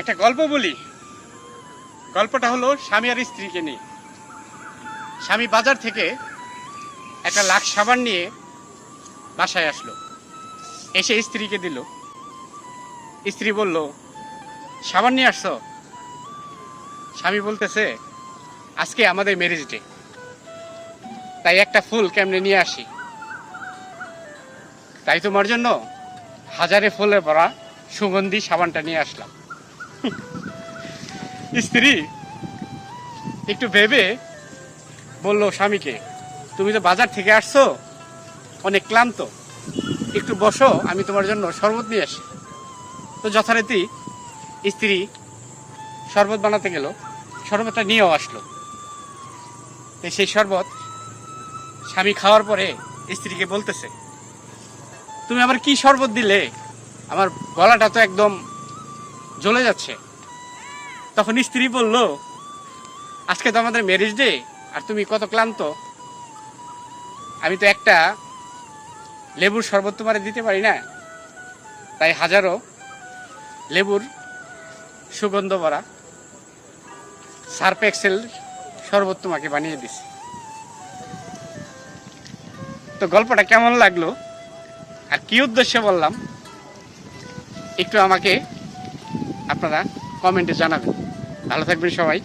একটা গল্প বলি। গল্পটা হলো স্বামী আর স্ত্রীকে নিয়ে। স্বামী বাজার থেকে একটা লাখ সাবান নিয়ে বাসায় আসলো। এসে স্ত্রীকে দিল। স্ত্রী বলল, সাবান নিয়ে আসছো? স্বামী বলতেছে, আজকে আমাদের ম্যারেজ ডে তাই একটা ফুল কেমনে নিয়ে আসি? তাই তোমার জন্য হাজারে ফুলে ভরা সুগন্ধি সাবানটা নিয়ে আসলাম। স্ত্রী, একটু ভেবে বলল, স্বামীকে, তুমি তো বাজার থেকে আসছো, অনেক ক্লান্ত। একটু বসো, আমি তোমার জন্য শরবত নিয়ে আসি। তো যথারীতি স্ত্রী শরবত বানাতে গেল, শরবতটা নিয়েও আসলো। তো সেই শরবত স্বামী খাওয়ার পরে স্ত্রীকে বলতেছে, তুমি আবার কি শরবত দিলে? আমার গলাটা তো একদম জ্বলে যাচ্ছে। তখন স্ত্রী বলল, আজকে তো আমাদের ম্যারেজ ডে আর তুমি কত ক্লান্ত। আমি তো একটা লেবুর শরবত তোমারে দিতে পারি না। তাই হাজারো লেবুর সুগন্ধ ভরা সার্ফ এক্সেল শরবত তোমাকে বানিয়ে দিছি। তো গল্পটা কেমন লাগল? আর কি উদ্দেশ্যে বললাম? একটু আমাকে আপনারা কমেন্টে জানাবেন। ভালো থাকবেন সবাই।